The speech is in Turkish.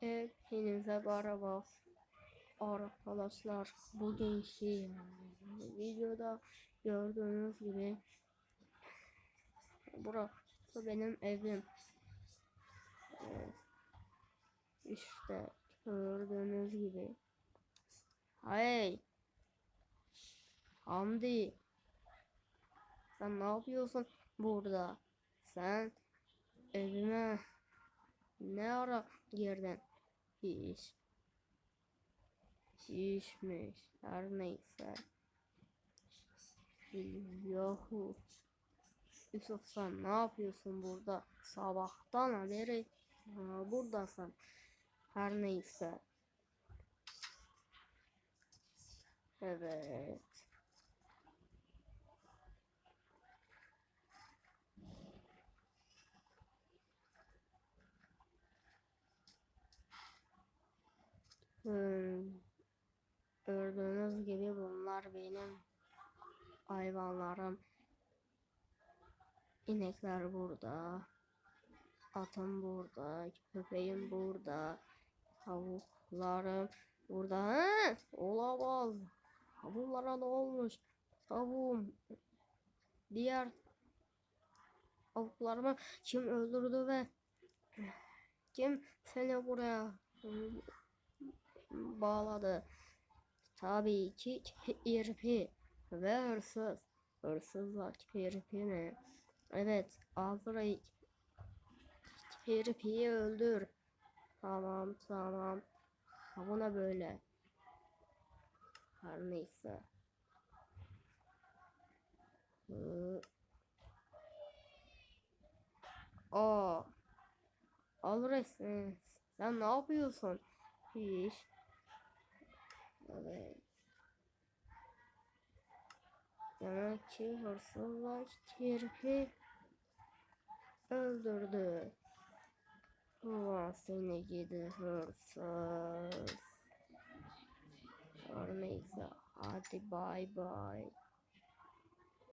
Hepinize merhaba arkadaşlar. Bugünkü videoda gördüğünüz gibi burası benim evim. Evet. İşte gördüğünüz gibi. Hey! Hamdi! Sen ne yapıyorsun burada? Sen evime ne ara girdin? Hiç. Hiçmiş. Her neyse. Yahu. Yusuf sen ne yapıyorsun burada? Sabahtan beri ha, buradasın. Her neyse. Evet. Hmm. Gördüğünüz gibi bunlar benim hayvanlarım. İnekler burada. Atım burada. Köpeğim burada. Tavuklarım burada. Ha, olamaz. Bunlara ne olmuş? Tavuğum. Diğer tavuklarımı kim öldürdü ve kim seni buraya bağladı. Tabii ki kirpi ve hırsız. Hırsızla kirpi mi? Evet, Azrail kirpiyi öldür. Tamam, tamam. Ha, buna böyle. Her neyse. Aa. Sen, sen ne yapıyorsun? Hiç. Evet. Ki hırsızlar kirpi öldürdü. Ulan seni gidi hırsız. Her neyse hadi bay bay.